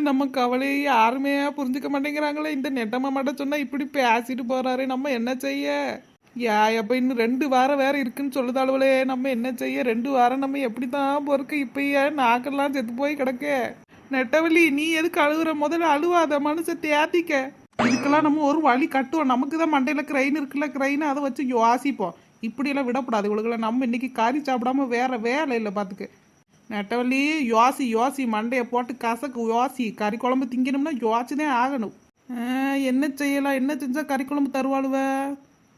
நம்ம கவலையை யாருமே புரிஞ்சுக்க மாட்டேங்கிறாங்களே. இந்த நெட்டம்மா மட்டும் சொன்னா இப்படி பேசிட்டு போறாரு. நம்ம என்ன செய்ய? யா அப்ப இன்னும் ரெண்டு வாரம் வேற இருக்குன்னு சொல்லுதாளுவலே நம்ம என்ன செய்ய? ரெண்டு வாரம் நம்ம எப்படித்தான் பொறுக்க இப்பயே நாக்கெல்லாம் செத்து போய் கிடக்க? நெட்டவலி நீ எதுக்கு அழுகுற? முதல்ல அழுவாத மனுஷ தேத்திக்க. இதுக்கெல்லாம் நம்ம ஒரு வழி கட்டுவோம். நமக்கு தான் மண்டையில கிரைன் இருக்குல்ல கிரைன் அதை வச்சு யோசிப்போம். இப்படியெல்லாம் விடக்கூடாது. இவளுகளை நம்ம இன்னைக்கு கறி சாப்பிடாம வேற வேலை இல்லை பார்த்துக்க நெட்டவள்ளி யோசி யோசி மண்டையை போட்டு கசக்கு யோசி கறி குழம்பு திங்கணும்னா யோசினே ஆகணும் என்ன செய்யலாம்? என்ன செஞ்சா கறி குழம்பு தருவாளுவ?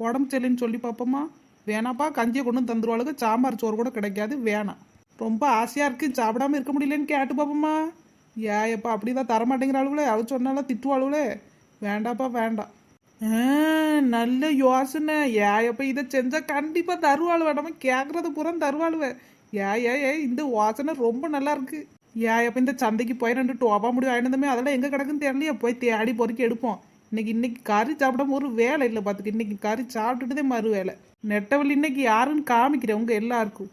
உடம்பு சரியில்லைன்னு சொல்லி பார்ப்போமா வேணாப்பா கஞ்சியை கொண்டு வந்து சாம்பார் சோறு கூட கிடைக்காது வேணாம். ரொம்ப ஆசையாக இருக்கு சாப்பிடாம இருக்க முடியலன்னு கேட்டு பார்ப்போமா ஏ எப்பா அப்படிதான் தரமாட்டேங்கிறாளுங்களே அவ சொன்னாலும் திட்டுவாளுங்களே வேண்டாப்பா வேண்டாம். நல்ல யோசனை. ஏப்ப இதை செஞ்சா கண்டிப்பா தருவாளுவ. நம்ம கேக்குறது பூரா தருவாளுவ. ஏ ஏ ஏ இந்த வாசனை ரொம்ப நல்லா இருக்கு. ஏப்ப இந்த சந்தைக்கு போய் ரெண்டு டோபா முடி வாங்கினதுமே அதெல்லாம் எங்க கிடக்குன்னு தெரியலையா. போய் தேடி பொறுக்கி எடுப்போம். இன்னைக்கு இன்னைக்கு கறி சாப்பிடாம ஒரு வேலை இல்லை பாத்துக்க. இன்னைக்கு கறி சாப்பிட்டுட்டதே மறு வேலை நெட்டவள்ளி இன்னைக்கு யாருன்னு காமிக்கிறேன் உங்க எல்லாருக்கும்.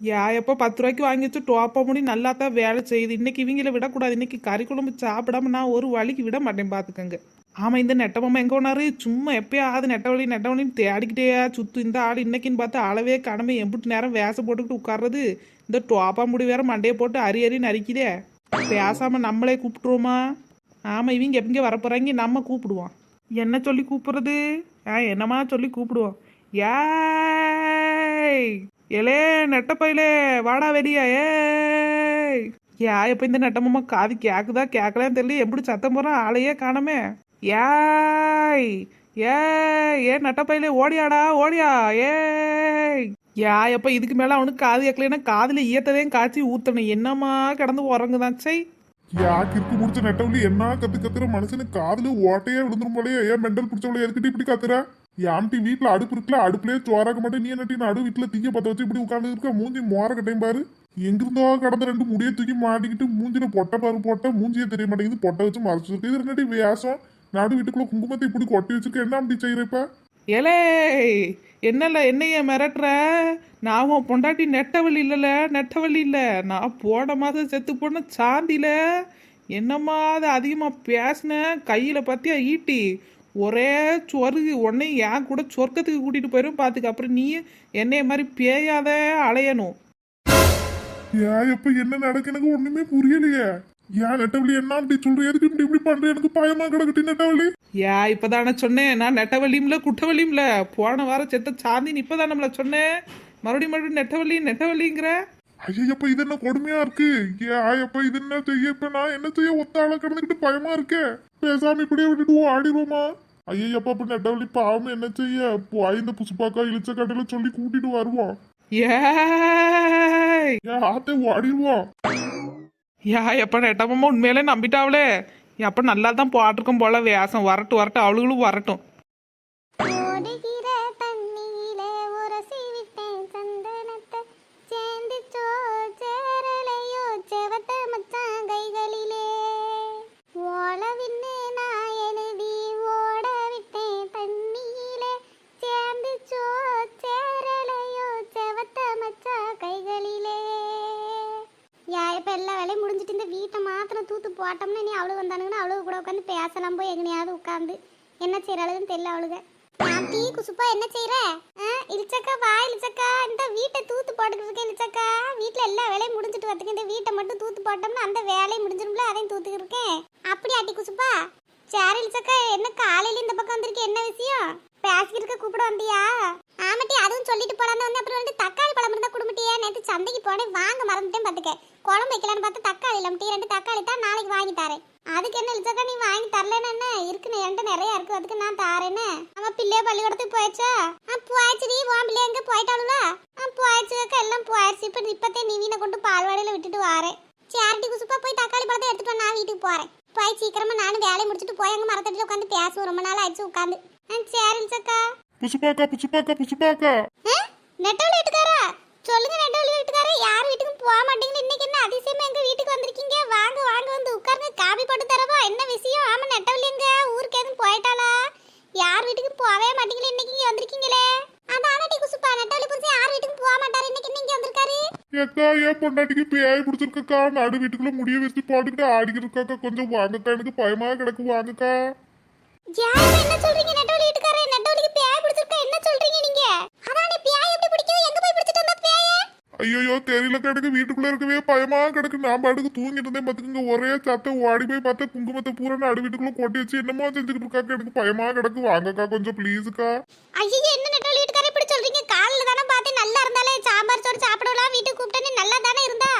யா எப்போ பத்து ரூபாய்க்கு வாங்கி வச்சு டோப்பா முடி நல்லா தான் வேலை செய்யுது. இன்னைக்கு இவங்கள விடக்கூடாது. இன்னைக்கு கறி குழம்பு சாப்பிடாம நான் ஒரு வழிக்கு விட மாட்டேன் பார்த்துக்கங்க ஆமாம் இந்த நெட்டமாமா எங்கே போனாரு? சும்மா எப்பயும் ஆகுது? நெட்டவழி நெட்டவழின்னு தேடிக்கிட்டேயா சுத்து. இந்த ஆள் இன்னைக்குன்னு பார்த்து அளவே கடமை எம்பிட்டு நேரம் வேஷம் போட்டுக்கிட்டு உட்கார்றது. இந்த டோப்பா முடி வேற மண்டையை போட்டு அரி அரி நரிக்குதே பேசாமல் நம்மளே கூப்பிட்டுருவோமா? ஆமாம் இவங்க எப்பங்க வரப்போகிறாங்க நம்ம கூப்பிடுவோம். என்ன சொல்லி கூப்பிட்றது? ஆ என்னம்மா சொல்லி கூப்பிடுவோம். ஏய் எலே நெட்டப்பையிலே வாடா வெளியா ஏய். ஏ இப்போ இந்த நெட்டமாமா காது கேட்குதா கேட்கலான்னு தெரியல. எப்படி சத்தம் போறான் ஆளையே காணமே. ஏய் ஏய் ஏ நட்டப்பையிலே ஓடியாடா ஓடியா ஏய். யா எப்ப இதுக்கு மேல அவனுக்கு காது கேட்கலன்னா காதுல ஈயத்ததையும் காய்ச்சி ஊத்தணும். என்னமா கிடந்து உறங்குதான் சை. யா கிறுக்கு முடிச்ச நெட்டவள்ளி என்ன கத்து கத்துற மனுஷனுக்கு காதுல ஓட்டையே விழுந்துரும் போலயே. ஏன் மெண்டல் பிடிச்சவளே எதுக்கிட்டு இப்படி கத்துற? யாம்டி வீட்டுல அடுப்பு இருக்குல்ல அடுப்புலயே சோறாக்க மாட்டேன். நீ என்னட்டி நடு வீட்டுல தீய பத்த வச்சு இப்படி உட்காந்து இருக்க? மூஞ்சி மோர கட்டையும் பாரு. எங்கிருந்தோ கடந்த ரெண்டு முடிய தூக்கி மாட்டிக்கிட்டு மூஞ்சில பொட்டை பாரு போட்ட. மூஞ்சியே தெரிய மாட்டேங்குது. பொட்டை வச்சு மறைச்சிருக்கு இது என்னடி வேஷம் நடு வீட்டுக்குள்ள குங்குமத்தை இப்படி கொட்டி வச்சிருக்க என்ன அப்படி செய்யறப்ப ஏலே என்னல என்னைய மிரட்டுற? நான் உன் பொண்டாட்டி நெட்டவழி இல்லைல்ல நெட்டவழி இல்லை. நான் போன மாதம் செத்து போன சாந்தியில என்னம்மா அது அதிகமாக பேசினேன் கையில் பத்தியா ஈட்டி? ஒரே சொருகு உன்னை என் கூட சொர்க்கத்துக்கு கூட்டிட்டு போயிரும் பார்த்துக்க அப்புறம் நீ என்னைய மாதிரி பேயாத அலையணும். யா எப்ப என்ன நடக்கு எனக்கு ஒண்ணுமே புரியலையே. ஏன் நெட்டவள்ளி என்ன அப்படி சொல்ற? எதுக்கு இப்படி இப்படி பண்ற? எனக்கு பயமா கிடக்கட்டி நெட்டவள்ளி யா இப்பதானே சொன்னேன். நான் நெட்டவழியும்ல குட்டவழியும்ல. போன வாரம் செத்த சாந்தின்னு இப்பதான் நம்மள சொன்னேன் மறுபடியும் மறுபடியும் நெட்டவழி நெட்டவழிங்கிற? ஐயப்ப இது என்ன கொடுமையா இருக்கு? ஏ ஆயப்ப இது என்ன செய்ய? இப்ப நான் என்ன செய்ய? ஒத்த ஆள கிடந்துக்கிட்டு பயமா இருக்கே. பேசாம இப்படியே விட்டுடுவோம் ஆடிடுவோமா ஐயப்பா அப்ப நெட்டவள்ளி பாவம் என்ன செய்ய? போய் இந்த புசுப்பாக்கா இழிச்ச கடையில சொல்லி கூட்டிட்டு வருவோம். ஏன் ஆத்தே ஓடிடுவோம் யா எப்போ நெட்டமாமா உண்மையிலே நம்பிட்டாவளே. எப்போ நல்லா தான் போட்டிருக்கோம் போல வேஷம். வரட்டும் வரட்டும். அவளுகளும் வரட்டும். போட்டோம்னா நீ அவளுக்கு வந்தானுங்கன்னா அவளுக்கு கூட உட்காந்து பேசலாம் போய் எங்கனையாவது உட்காந்து என்ன செய்யறாளுன்னு தெரியல அவளுக. நான் டீ குசுப்பா என்ன செய்யற? இலிச்சக்கா வா இலிச்சக்கா இந்த வீட்டை தூத்து போட்டுக்கிட்டு இருக்கேன் இழிச்சக்கா வீட்டில் எல்லா வேலையும் முடிஞ்சிட்டு வரதுக்கு இந்த வீட்டை மட்டும் தூத்து போட்டோம்னா அந்த வேலையும் முடிஞ்சிரும்ல அதையும் தூத்துக்கிட்டு இருக்கேன். அப்படி ஆட்டி குசுப்பா. சரி இழிச்சக்கா என்ன காலையில இந்த பக்கம் வந்திருக்க என்ன விஷயம்? பேசிக்கிட்டு இருக்க கூப்பிட வந்தியா? ஆமாட்டி அதுவும் சொல்லிட்டு போலான்னு வந்து அப்புறம் வந்து தக்காளி பழம் இருந்தா குடும்பட்டியா நேற்று சந்தைக்கு போனேன். வாங்க மறந்துட்டேன் பார்த்துக்க குழம்பு வைக்கலான்னு பார்த்து தக்காளி இல்லாமட்டி ரெண்டு தக்காளி தான் நாளைக்கு வாங்கி தரேன். அதுக்கு என்ன இழிச்சக்கா நீ வாங்கி தரலன்னு என்ன? இருக்குன்னு என்கிட்ட நிறைய இருக்கு. அதுக்கு நான் தாரேன்னு அவன் பிள்ளைய பள்ளிக்கூடத்துக்கு போயிடுச்சா ஆ போயிடுச்சுடி உன் பிள்ளைய எங்கே போயிட்டாளுல? ஆ போயிடுச்சுக்கா எல்லாம் போயிடுச்சு இப்போ இப்பத்தே நீ வீணை கொண்டு பால்வாடியில் விட்டுட்டு வாரேன். சேரிட்டி குசுப்பா போய் தக்காளி பழத்தை எடுத்துட்டு நான் வீட்டுக்கு போறேன். போய் சீக்கிரமா நானும் வேலையை முடிச்சுட்டு போய் அங்க மரத்தடியில் உட்காந்து பேசுவோம். ரொம்ப நாள் ஆயிடுச்சு உட்காந்து ஆ சரி இழிச்சக்கா புசுப்பாக்கா புசுப்பாக்கா புசுப்பாக்கா நெட்டவழி வீட்டுக்காரா? சொல்லுங்க நெட்டவழி வீட்டுக்காரா? யார் வீட்டுக்கும் போக மாட்டீங்கன்னு இன்னைக்கு என்ன அதிசயமா எங்க வீட்டுக்கு வந்திருக்கீங்க? வாங்க வாங்க வந்து உட்காருங்க. காபி போட்டு தரவா? என்ன விஷயம்? ஆமா நெட்டவழி எங்க? ஊருக்கு எதுவும் போயிட்டாளா? யார் வீட்டுக்கும் போகவே மாட்டீங்களே இன்னைக்கு? இங்க வந்திருக்கீங்களே. அதான் ஆனடி குசுப்பா. நெட்டவழி புதுசு யார் வீட்டுக்கும் போக மாட்டாரு? இன்னைக்கு நீங்க வந்திருக்காரு? ஏக்கா என் பொண்டாட்டிக்கு பேய் பிடிச்சிருக்கக்கா. நடு வீட்டுக்குள்ள முடிய வச்சு போட்டுக்கிட்டு ஆடிக்கிட்டு இருக்காக்கா. கொஞ்சம் வாங்கக்கா எனக்கு பயமா கிடக்கு. வாங்கக்கா. யார் என்ன சொல்றீங்க? நெட்டவலி வீட்டுக்காரே நெட்டவலிக்கு பேய் பிடிச்சிருக்கா என்ன சொல்றீங்க நீங்க? அதானே பேய் எப்படி பிடிக்கும் எங்க போய் பிடிச்சிட்டு வந்த பேய? ஐயோ தெரியலக்கா எனக்கு வீட்டுக்குள்ள இருக்கவே பயமா கிடக்கு. நான் பாட்டுக்கு தூங்கிட்டு இருந்தேன். பாத்துக்கங்க ஒரே சத்தம். ஓடி போய் பார்த்தா குங்குமத்தை பூரா நடு வீட்டுக்குள்ள கொட்டி வச்சு என்னமோ செஞ்சுக்கிட்டு இருக்காக்கா எனக்கு பயமா கிடக்கு. வாங்கக்கா கொஞ்சம் ப்ளீஸுக்கா ஐயோ என்ன நெட்டவலி வீட்டுக்காரே இப்படி சொல்றீங்க? காலையில தானே பார்த்தேன் நல்லா இருந்தாலே சாம்பார் சோறு சாப்பிடலாம். வீட்டுக்கு கூப்பிட்டேன்னு நல்லா தானே இருந்தா?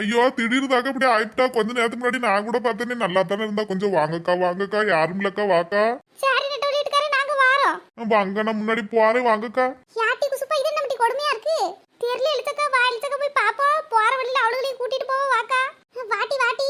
ஐயோ திடீர்னு தாக்க இப்படி ஆயிட்டா. கொஞ்ச நேரத்துக்கு முன்னாடி நான் கூட பார்த்தேனே நல்லா தானே இருந்தா. கொஞ்சம் வாங்கக்கா வாங்கக்கா. யாரும் இல்லக்கா வாக்கா. சரி நெட்டவலி வீட்டுக்காரே நாங்க வாரோம் வாங்க நான் முன்னாடி போறேன் வாங்கக்கா. யாட்டி குசுப்பா? இது நம்ம கொடுமையா இருக்கு? தெரியல எழுத்தக்கா வா எழுத்தக்கா போய் பாப்போம் போற வழியில அவளுகளையும் கூட்டிட்டு போவோம் வாக்கா. வாட்டி வாட்டி.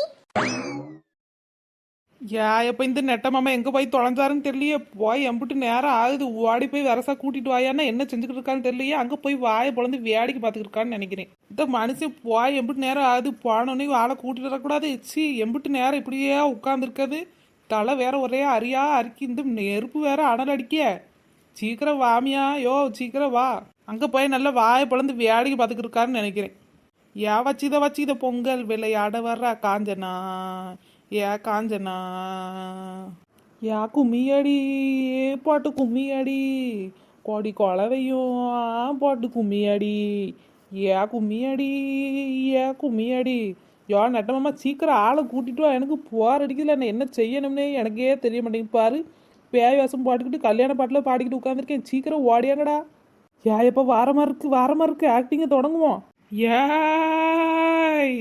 யா எப்போ இந்த நெட்ட மாமா எங்கே போய் தொலைஞ்சாருன்னு தெரியலையே? போய் எம்பிட்டு நேரம் ஆகுது. ஓடி போய் வரசா கூட்டிட்டு வாயான்னா என்ன செஞ்சுக்கிட்டு இருக்கான்னு தெரியலையே? அங்கே போய் வாயை பொழந்து வேடிக்கை பார்த்துக்கிட்டு இருக்கான்னு நினைக்கிறேன். இந்த மனுஷன் போய் எம்பிட்டு நேரம் ஆகுது. போனோடனே ஆளை கூட்டிட்டு வரக்கூடாது. சி எம்பிட்டு நேரம் இப்படியே உட்காந்துருக்காது தலை வேற ஒரே அரியா அரிக்கி இந்த நெருப்பு வேற அனல் அடிக்க. சீக்கிரம் வாமியா யோ சீக்கிரம் வா. அங்கே போய் நல்லா வாயை பொழந்து வேடிக்கை பார்த்துக்கிட்டு இருக்காருன்னு நினைக்கிறேன். ஏன் வச்சித வச்சித பொங்கல் விளையாட வர்றா காஞ்சனா. ஏ காஞ்சனா. யா கும்மியடி. ஏ பாட்டு கும்மியடி. கொடி கொலவையும் பாட்டு கும்மியடி. ஏ கும்மியடி. ஏ கும்மியடி. யோ நட்டமாமா சீக்கிரம் ஆளை கூட்டிட்டு வா. எனக்கு போர் அடிக்கல என்ன செய்யணும்னே எனக்கே தெரிய மாட்டேங்குது. பாரு. பேய் வேஷம் போட்டுக்கிட்டு கல்யாண பாட்டில் பாடிக்கிட்டு உட்காந்துருக்கேன் சீக்கிரம் ஓடியாங்கடா. யா எப்போ வாரமா இருக்கு வாரமா இருக்கு ஆக்டிங்கை தொடங்குவோம். ஏய்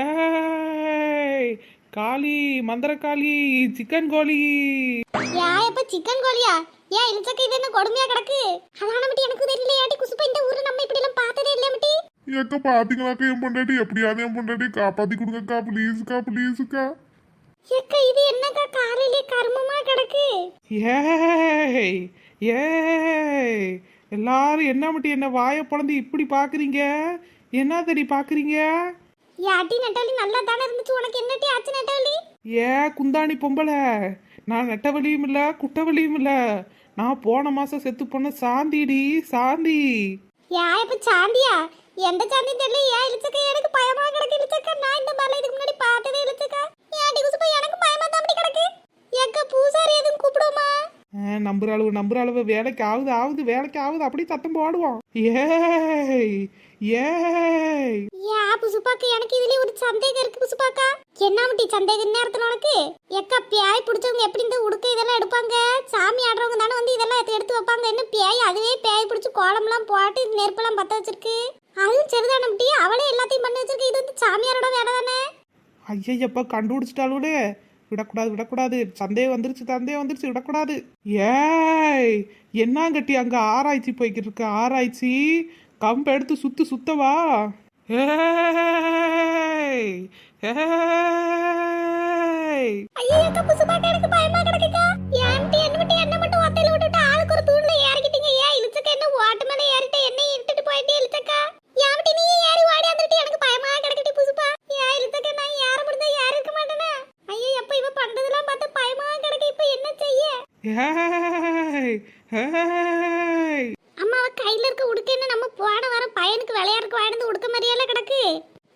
ஏய் காளி மந்திரகாளி சிக்கன் கோழி. யா இப்ப சிக்கன் கோழியா? ஏன் இழுச்சக்க இது என்ன கொடுமையா கிடக்கு? அதான மட்டி எனக்கு தெரியல குசுப்பா இந்த ஊர்ல நம்ம இப்படி எல்லாம் பார்த்ததே இல்ல மட்டி? ஏக்கா பாத்தீங்களாக்கா என் பொண்டாட்டி? எப்படியாவது என் பொண்டாட்டி காப்பாத்தி கொடுங்கக்கா ப்ளீஸுக்கா ப்ளீஸுக்கா ஏக்கா இது என்னக்கா காலையிலே கர்மமா கிடக்கு? ஏய் ஏய் எல்லாரும் என்ன மட்டும் என்ன வாயை பொழந்து இப்படி பார்க்குறீங்க என்ன தடி பார்க்குறீங்க யாட்டி நெட்டவலி நல்லா தானே இருந்துச்சு. உனக்கு என்னட்டி ஆச்சு நெட்டவலி ஏ குந்தாணி பொம்பளை. நான் நெட்டவழியும் இல்லை குட்டவழியும் இல்லை. நான் போன மாதம் செத்து போன சாந்திடி சாந்தி. யா இப்ப சாந்தியா? எந்த சாந்தி தெரியல. ஏன் இழுச்சக்க எனக்கு பயமா கிடக்கு இழுச்சக்க. நான் இந்த மாதிரிலாம் இதுக்கு முன்னாடி பார்த்ததே இழுச்சக்க குசுப்பா எனக்கு பயமா அப்படி கிடக்கு. ஏக்கா பூசாரி எதுவும் கூப்பிடுமா நம்புற அளவு நம்புற அளவு வேலைக்கு ஆகுது ஆகுது வேலைக்கு ஆகுது அப்படி சத்தம் போடுவோம். ஏய் ஏய். யா புசுப்பாக்கு எனக்கு இதுலயே ஒரு சந்தேகம் இருக்கு புசுப்பாக்கா. என்ன முட்டி சந்தேகம் நேரத்துல உனக்கு? எக்கா பியாய் பிடிச்சவங்க எப்படி இந்த உடுக்க இதெல்லாம் எடுப்பாங்க? சாமி ஆடுறவங்க தானே வந்து இதெல்லாம் எடுத்து வைப்பாங்க. என்ன பியாய் அதுவே பியாய் பிடிச்சு கோலம்லாம் போட்டு நெருப்பெல்லாம் பத்த வச்சிருக்கு. அதுவும் சரிதானே முட்டி அவளே எல்லாத்தையும் பண்ணி வச்சிருக்கு. இது வந்து சாமியாரோட வேலை தானே? ஐயப்பா கண்டுபிடிச்சிட்டாளுடே விடக்கூடாது விடக்கூடாது. சந்தேகம் வந்துருச்சு சந்தேகம் வந்துருச்சு விடக்கூடாது. ஏய் என்னங்கட்டி அங்க ஆராய்ச்சி போய்கிட்டு இருக்கு ஆராய்ச்சி? கம்பை எடுத்து சுத்து சுத்தவா? ஏய் ஏய். ஐயோ கப்பு புசுப்பாக்கா கிடக்கு பயமா கிடக்குக்கா ஏன்டி என்ன மட்டும் என்ன மட்டும் ஒத்தையில விட்டுட்டு ஆளுக்கு ஒரு தூண்ல ஏறிக்கிட்டீங்க ஏன் இழுச்சக்க என்ன ஓட்டு மேல ஏறிட்ட என்ன இழுத்துட்டு போயிட்டே இழுச்சக்கா ஏன்டி நீ ஏறி ஓடி வந்துட்டு எனக்கு பயமா கிடக்குடி புசுப்பா ஏன் இழுச்சக்க நான் ஏற முடிஞ்சா ஏறி இருக்க மாட்டேனா ஐயோ எப்ப இவ பண்றதெல்லாம் பார்த்து பயமா கிடக்கு இப்ப என்ன செய்ய ஏய் ஏய் அம்மா அவ கையில இருக்க உடுக்கன்னு நம்ம போன வர பையனுக்கு விளையாடுறதுக்கு வாங்கிட்டு உடுக்க மாதிரியால கிடக்கு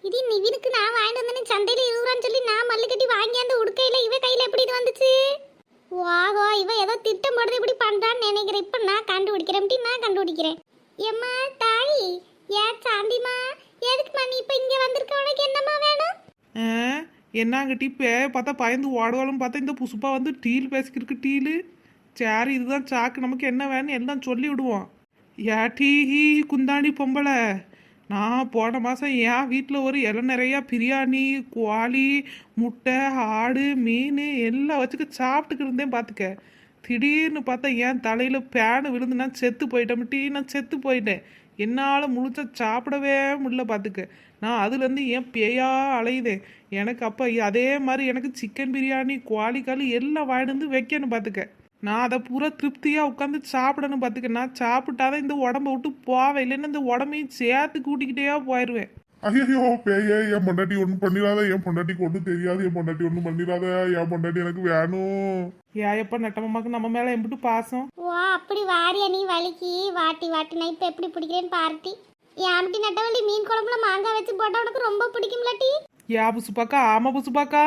இது நிவினுக்கு நான் வாங்கிட்டு வந்தேன்னு சந்தையில இருபதுன்னு சொல்லி நான் மல்லு கட்டி வாங்கி அந்த உடுக்கையில இவ கையில எப்படி இது வந்துச்சு வாகோ இவ ஏதோ திட்டம் போடுறது இப்படி பண்றான்னு நினைக்கிறேன். இப்ப நான் கண்டுபிடிக்கிறேன். இப்படி நான் கண்டுபிடிக்கிறேன். ஏம்மா தாய் ஏன் சாந்திமா எதுக்கு நீ இப்ப இங்க வந்திருக்க? உனக்கு என்னம்மா வேணும்? என்னங்க என்னங்கட்டி பே பார்த்தா பயந்து ஓடுவாளும் பார்த்தா இந்த புசுப்பா வந்து டீல் பேசிக்கிருக்கு டீலு. சரி இதுதான் சாக்கு. நமக்கு என்ன வேணும் எல்லாம் சொல்லி விடுவோம் ஏ டீ குந்தாணி பொம்பளை. நான் போன மாதம் என் வீட்டில் ஒரு இலை நிறையா பிரியாணி கோழி முட்டை ஆடு மீன் எல்லாம் வச்சுக்க சாப்பிட்டுக்கு இருந்தேன் பார்த்துக்க திடீர்னு பார்த்தா என் தலையில் பேனு விழுந்து நான் செத்து போயிட்டேன். டீ நான் செத்து போயிட்டேன். என்னால் முழுச்சா சாப்பிடவே முடியல பார்த்துக்க நான் அதுலேருந்து ஏன் பேயா அலையுதேன். எனக்கு அப்போ அதே மாதிரி எனக்கு சிக்கன் பிரியாணி கோழி எல்லாம் வாங்கிட்டு வந்து வைக்கணும் பார்த்துக்க நான் அதை பூரா திருப்தியாக உட்காந்து சாப்பிடணும் பார்த்துக்க நான் சாப்பிட்டாதான் இந்த உடம்ப விட்டு போவேன். இல்லைன்னா இந்த உடம்பையும் சேர்த்து கூட்டிக்கிட்டே போயிடுவேன் ஐயோ பேயே என் பொண்டாட்டி ஒன்றும் பண்ணிடாத. என் பொண்டாட்டிக்கு ஒன்றும் தெரியாது. என் பொண்டாட்டி ஒன்றும் பண்ணிடாத. என் பொண்டாட்டி எனக்கு வேணும். ஏயப்பா நட்டமாக்கு நம்ம மேலே எம்பிட்டு பாசம். ஓ அப்படி வாரியா நீ வலிக்கு. வாட்டி வாட்டி. நான் இப்ப எப்படி பிடிக்கிறேன்னு பார்ட்டி. ஏம்டி நட்டவள்ளி மீன் குழம்புல மாங்காய் வச்சு போட்டா உனக்கு ரொம்ப பிடிக்கும்லட்டி? யா புசுப்பாக்கா ஆமா புசுப்பாக்கா.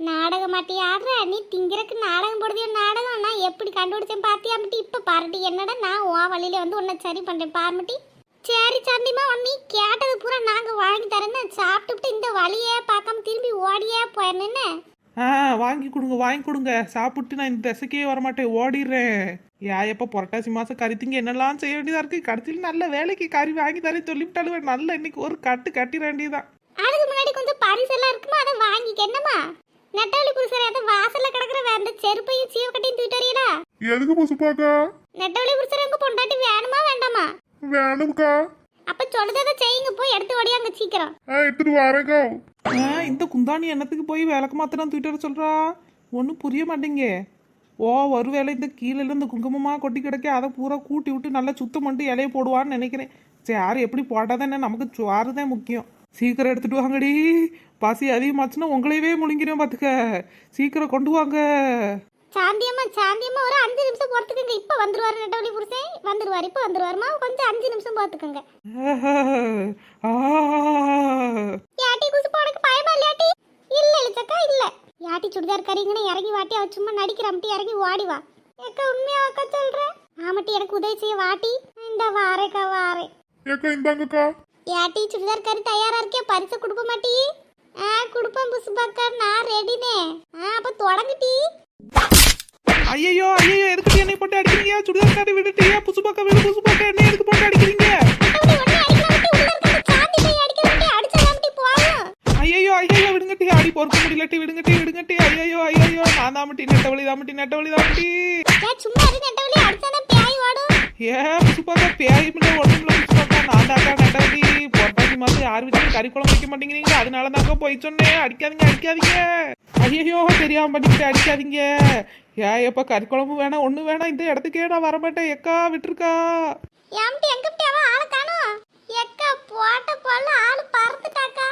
நாடகம் மாட்டி ஆடுற நீ திங்கிறக்கு நாடகம் போடுதியோ நாடகம்? நான் எப்படி கண்டுபிடிச்சேன் பாத்தியாமட்டி இப்ப பாருட்டி என்னடா நான் உன் வழியில வந்து உன்னை சரி பண்றேன் பாருமட்டி சரி சாந்திமா நீ கேட்டது பூரா நாங்க வாங்கி தரேன்னு சாப்பிட்டுட்டு இந்த வழியே பார்க்காம திரும்பி ஓடியே போயிருந்தேன்னு ஆ வாங்கி கொடுங்க வாங்கி கொடுங்க. சாப்பிட்டு நான் இந்த திசைக்கே வரமாட்டேன் ஓடிடுறேன். யா எப்ப புரட்டாசி மாசம் கறி திங்க என்னெல்லாம் செய்ய வேண்டியதா இருக்கு? கடைசியில் நல்ல வேலைக்கு கறி வாங்கி தரேன் சொல்லிவிட்டாலும் நல்ல இன்னைக்கு ஒரு கட்டு கட்டிட வேண்டியதுதான். அதுக்கு முன்னாடி கொஞ்சம் பரிசெல்லாம் இருக்குமா? அதை வாங்கிக்க என்னமா நெட்டவழி புருஷர் அதை வாசல்ல கிடக்குற வேற செருப்பையும் சீவக்கட்டையும் தூக்கிட்டு வரீங்களா எதுக்கு புசுப்பாக்கா நெட்டவழி புருஷர் உங்க பொண்டாட்டி வேணுமா வேண்டாமா? வேணும்க்கா. அப்ப சொல்றதை செய்யுங்க போய் எடுத்து ஓடியாங்க சீக்கிரம். ஆ எடுத்துட்டு வரேங்க்கா ஆ, இந்த குந்தாணி என்னத்துக்கு போய் விளக்கு மாத்திரம் தூக்கிட்டு சொல்றா? ஒன்றும் புரிய மாட்டேங்க. ஓ ஒரு வேளை இந்த கீழே இந்த குங்குமமா கொட்டி கிடக்க அதை பூரா கூட்டி விட்டு நல்லா சுத்தம் பண்ணிட்டு இலைய போடுவான்னு நினைக்கிறேன். சரி எப்படி போட்டாதானே நமக்கு சுவாறு தான் முக்கியம். சீக்கிரம் எடுத்துட்டு வாங்கடி. பசி அதிகமாச்சுன்னா உங்களையவே முழுங்கிறேன் பார்த்துக்க சீக்கிரம் கொண்டு வாங்க. சாந்தியம்மா சாந்தியம்மா ஒரு அஞ்சு நிமிஷம் பொறுத்துக்கங்க இப்ப வந்துருவாரு நெட்டவழி புருஷன். வந்துருவாரு இப்ப வந்துருவாருமா? கொஞ்சம் அஞ்சு நிமிஷம் பார்த்துக்கங்க ஆ, யாட்டி குசு போனக்கு பயமா இல்லையாட்டி இல்ல இழுச்சக்கா இல்ல. யாட்டி சுடிதார் கறிங்கன்னு இறங்கி வாட்டி அவ சும்மா நடிக்கிறம்ட்டி இறங்கி ஓடி வா. ஏக்கா உண்மையா அக்கா சொல்றேன் ஆமாட்டி எனக்கு உதவி செய்ய வாட்டி இந்த வாரேக்கா வாரேன். ஏக்கா இந்தாங்கக்கா. யாட்டி சுடிதார் கறி தயாரா இருக்கே பரிசு கொடுப்ப மாட்டி. ஆ கொடுப்பேன் புசுபாக்கா நான் ரெடினே. ஆ அப்ப தொடங்குட்டி. ஐயையோ ஐயையோ எதுக்கு என்னை போட்டு அடிக்கிறீங்க? சுடிதார் காட்டி விட்டுட்டீங்க புசு பக்கம் விடு புசு பக்கம் என்ன எதுக்கு போட்டு அடிக்கிறீங்க? ஐயையோ ஐயையோ விடுங்கட்டி. அடி பொறுக்க முடியலட்டி விடுங்கட்டி விடுங்கட்டி. ஐயோ ஐயோ நான் தாமட்டி நெட்டவழி தாமட்டி நெட்டவழி தாமட்டி ஏ புசுப்பாக்கா பேய் பிள்ளை மாத்தி யார் வச்சு கறி குழம்பு வைக்க மாட்டேங்கிறீங்க. அதனால தாங்க போய் சொன்னேன். அடிக்காதீங்க அடிக்காதீங்க. ஐயோ தெரியாம பண்ணிக்கிட்டு அடிக்காதீங்க. ஏ எப்ப கறி குழம்பு வேணாம் ஒண்ணு வேணாம் இந்த இடத்துக்கே நான் வரமாட்டேன். எக்கா விட்டுருக்கா. எம்டி எங்க ஆளை காணும். எக்கா போட்ட போல ஆளு பறந்துட்டாக்கா.